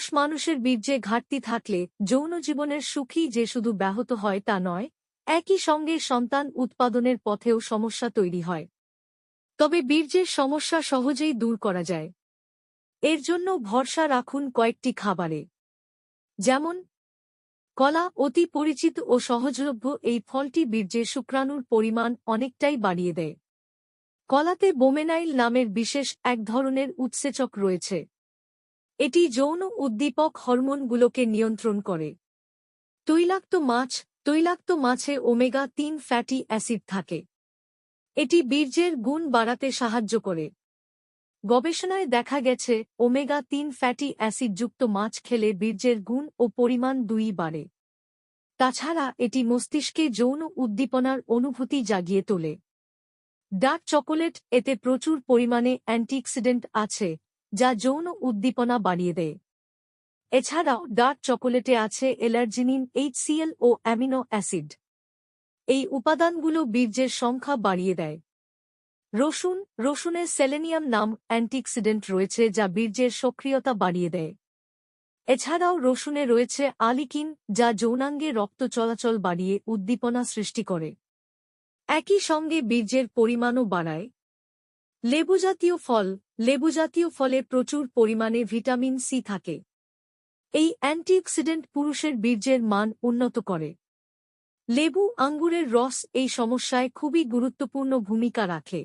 পুরুষ মানুষের বীর্যে ঘাটতি থাকলে যৌন জীবনের সুখী যে শুধু ব্যাহত হয় তা নয়, একই সঙ্গে সন্তান উৎপাদনের পথেও সমস্যা তৈরি হয়। তবে বীর্যের সমস্যা সহজেই দূর করা যায়। এর জন্য ভরসা রাখুন কয়েকটি খাবারে। যেমন, কলা অতি পরিচিত ও সহজলভ্য এই ফলটি বীর্যে শুক্রাণুর পরিমাণ অনেকটাই বাড়িয়ে দেয়। কলাতে বোমেনাইল নামের বিশেষ এক ধরনের উৎসেচক রয়েছে। এটি যৌন উদ্দীপক হরমোনগুলোকে নিয়ন্ত্রণ করে। তৈলাক্ত মাছ, তৈলাক্ত মাছে ওমেগা তিন ফ্যাটি অ্যাসিড থাকে। এটি বীর্যের গুণ বাড়াতে সাহায্য করে। গবেষণায় দেখা গেছে, ওমেগা তিন ফ্যাটি অ্যাসিডযুক্ত মাছ খেলে বীর্যের গুণ ও পরিমাণ দুই বাড়ে। তাছাড়া এটি মস্তিষ্কে যৌন উদ্দীপনার অনুভূতি জাগিয়ে তোলে। ডার্ক চকোলেট, এতে প্রচুর পরিমাণে অ্যান্টিঅক্সিডেন্ট আছে যা যৌন উদ্দীপনা বাড়িয়ে দেয়। এছাড়াও ডার্ক চকোলেটে আছে এলার্জিনিন এইচসিএল ও অ্যামিনো অ্যাসিড। এই উপাদানগুলো বীর্যের সংখ্যা বাড়িয়ে দেয়। রসুন রসুনে সেলেনিয়াম নাম অ্যান্টিঅক্সিডেন্ট রয়েছে যা বীর্যের সক্রিয়তা বাড়িয়ে দেয়। এছাড়াও রসুনে রয়েছে আলিকিন, যা যৌনাঙ্গে রক্ত চলাচল বাড়িয়ে উদ্দীপনা সৃষ্টি করে। একই সঙ্গে বীর্যের পরিমাণও বাড়ায়। লেবুজাতীয় ফল, লেবুজাতীয় ফলে প্রচুর পরিমাণে ভিটামিন সি থাকে। এই অ্যান্টিঅক্সিডেন্ট পুরুষের বীর্যের মান উন্নত করে। লেবু আঙ্গুরের রস এই সমস্যায় খুবই গুরুত্বপূর্ণ ভূমিকা রাখে।